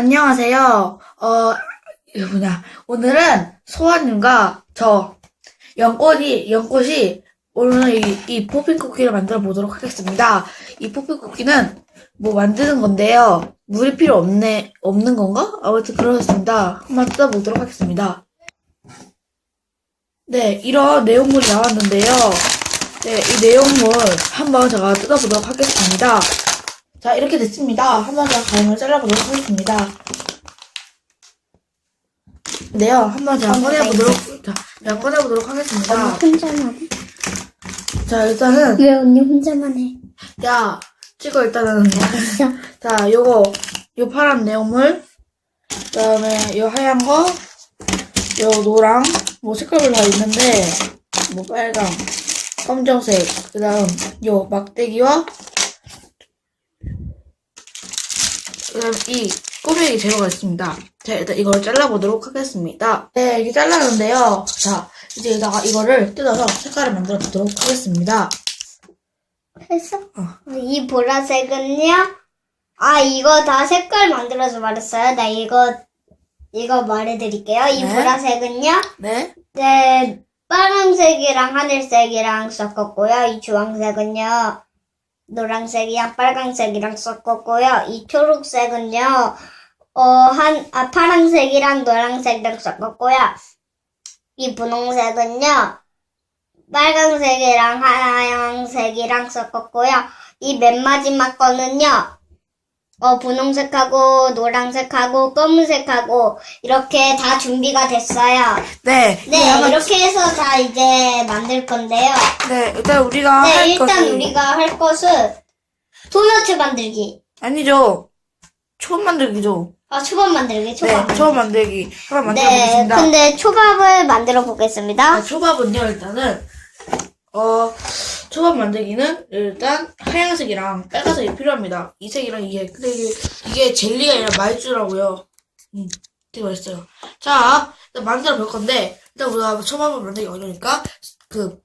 안녕하세요. 어, 이거 뭐냐. 오늘은 소아님과 저, 연꽃이, 연꽃이 오늘 이, 이 포핀 쿠키를 만들어 보도록 하겠습니다. 이 포핀 쿠키는 뭐 만드는 건데요. 물이 필요 없네, 없는 건가? 아무튼 그렇습니다. 한번 뜯어보도록 하겠습니다. 네, 이런 내용물이 나왔는데요. 네, 이 내용물 한번 제가 뜯어보도록 하겠습니다. 자, 이렇게 됐습니다. 한번 제가 가위를 잘라보도록 하겠습니다. 네요, 한번 제가 꺼내보도록, 자, 제가 꺼내보도록 언니 하겠습니다. 혼자만 해? 자, 일단은, 왜 언니 혼자만 해? 야, 찍어, 일단은. 알았어. 자, 요거, 요 파란 내용물, 그 다음에 요 하얀 거, 요 노랑, 뭐 색깔별로 다 있는데, 뭐 빨강, 검정색, 그 다음 요 막대기와, 그 다음 이 꼬매기 재료가 있습니다. 자, 일단 이걸 잘라보도록 하겠습니다. 네, 이게 잘랐는데요. 자, 이제 여기다가 이거를 뜯어서 색깔을 만들어 보도록 하겠습니다. 했어? 어. 이 보라색은요? 아, 이거 다 색깔 만들어서 말했어요. 나 이거, 이거 말해드릴게요. 이 네. 보라색은요? 네, 네, 파란색이랑 하늘색이랑 섞었고요. 이 주황색은요, 노란색이랑 빨강색이랑 섞었고요. 이 초록색은요, 어, 한, 아, 파란색이랑 노란색이랑 섞었고요. 이 분홍색은요, 빨강색이랑 하얀색이랑 섞었고요. 이 맨 마지막 거는요, 어, 분홍색하고 노란색하고 검은색하고 이렇게 다 준비가 됐어요. 네. 네, 한번 이렇게 해서 다 이제 만들 건데요. 네, 일단 우리가 네, 할 일단 것은 우리가 할 것은 도넛 만들기. 아니죠. 초밥 만들기죠. 아, 초밥 만들기, 초밥. 네, 초밥 만들기. 초밥 만들어 네, 보겠습니다. 근데 초밥을 만들어 보겠습니다. 아, 초밥은요, 일단은 어 초밥 만들기는 일단 하얀색이랑 빨간색이 필요합니다. 이 색이랑 이 색. 근데 이게, 이게 젤리가 아니라 말주라고요. 음, 되게 맛있어요. 자, 일단 만들어 볼 건데 일단 우리가 초밥을 만들기 어려우니까 그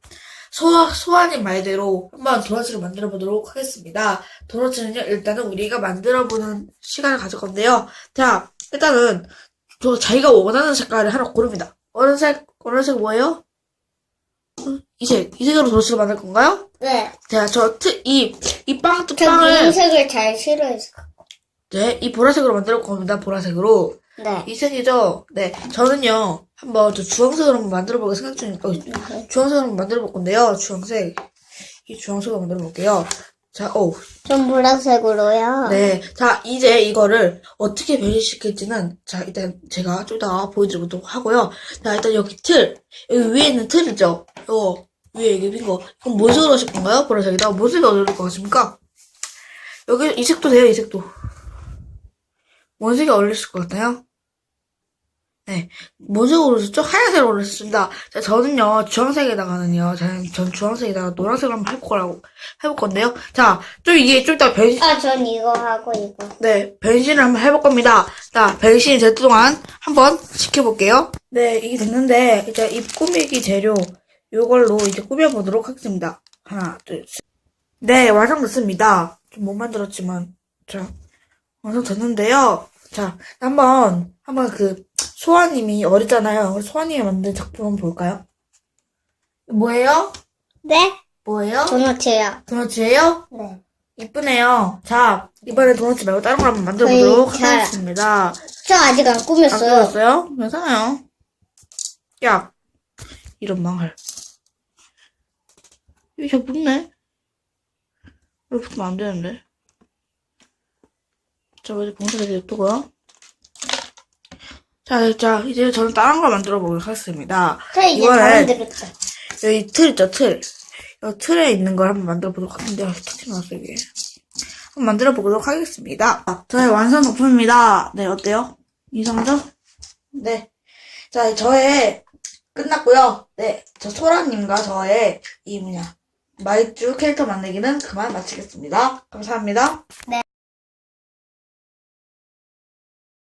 소아, 소아님 말대로 한번 도넛을 만들어 보도록 하겠습니다. 도넛은요, 일단은 우리가 만들어 보는 시간을 가질 건데요. 자, 일단은, 저 자기가 원하는 색깔을 하나 고릅니다. 어느 색, 어느 색 뭐예요? 음, 이 색, 이 색으로 도넛을 만들 건가요? 네. 자, 저, 트, 이, 이 빵, 저 빵을, 분홍색을 잘 싫어해서. 네, 이 보라색으로 만들 겁니다, 보라색으로. 네. 이 색이죠? 네, 저는요, 한번 저 주황색으로 한번 만들어 보고 생각 중이니까, 어, 주황색으로 한번 만들어 볼 건데요, 주황색. 이 주황색으로 만들어 볼게요. 자, 오, 좀 보라색으로요. 네. 자, 이제 이거를 어떻게 변신시킬지는, 자, 일단 제가 좀 이따 보여드리도록 하고요. 자, 일단 여기 틀, 여기 위에 있는 틀이죠? 이거, 위에 여기 빈 거. 그럼 뭔 색으로 하실 건가요? 뭔 색이 어울릴 것 같습니까? 여기, 이 색도 돼요, 이 색도. 뭔 색이 어울리실 것 같나요? 네. 썼죠? 하얀색으로 썼습니다. 자, 저는요, 주황색에다가는요, 저는, 전 주황색에다가 노란색으로 한번 해볼 거라고, 해볼 건데요. 자, 좀 이게 좀 이따 변신, 아, 전 이거 하고 이거. 네, 변신을 한번 해볼 겁니다. 자, 변신이 될 동안 한번 지켜볼게요. 네, 이게 됐는데, 이제 이 꾸미기 재료, 요걸로 이제 꾸며보도록 하겠습니다. 하나, 둘, 셋. 네, 완성됐습니다. 좀 못 만들었지만, 자, 완성됐는데요. 자, 한번, 한번 그, 소아님이 어리잖아요. 그래서 소아님이 만든 작품 한번 볼까요? 뭐예요? 네? 뭐예요? 도넛이요. 도넛이에요? 네. 이쁘네요. 자, 이번에 도넛 말고 다른 걸 한번 만들어 보도록 저희 잘- 하겠습니다. 저 아직 안 안 꾸몄어요. 그렸어요? 괜찮아요. 야, 이런 망할. 이게 잘 붙네? 이렇게 붙으면 안 되는데. 자, 이제 봉투에 냅두고요. 자, 자, 이제 저는 다른 걸 만들어 보도록 하겠습니다. 저 이제 다 만들었죠. 여기 틀 있죠, 틀. 이 틀에 있는 걸 한번 만들어 보도록 하는데, 아, 터치 나왔어, 이게. 한번 만들어 보도록 하겠습니다. 아, 저의 완성 작품입니다. 네, 어때요? 이상하죠? 네. 자, 저의, 끝났고요. 네, 저 소라님과 저의, 이 뭐냐, 마이쮸 캐릭터 만들기는 그만 마치겠습니다. 감사합니다. 네.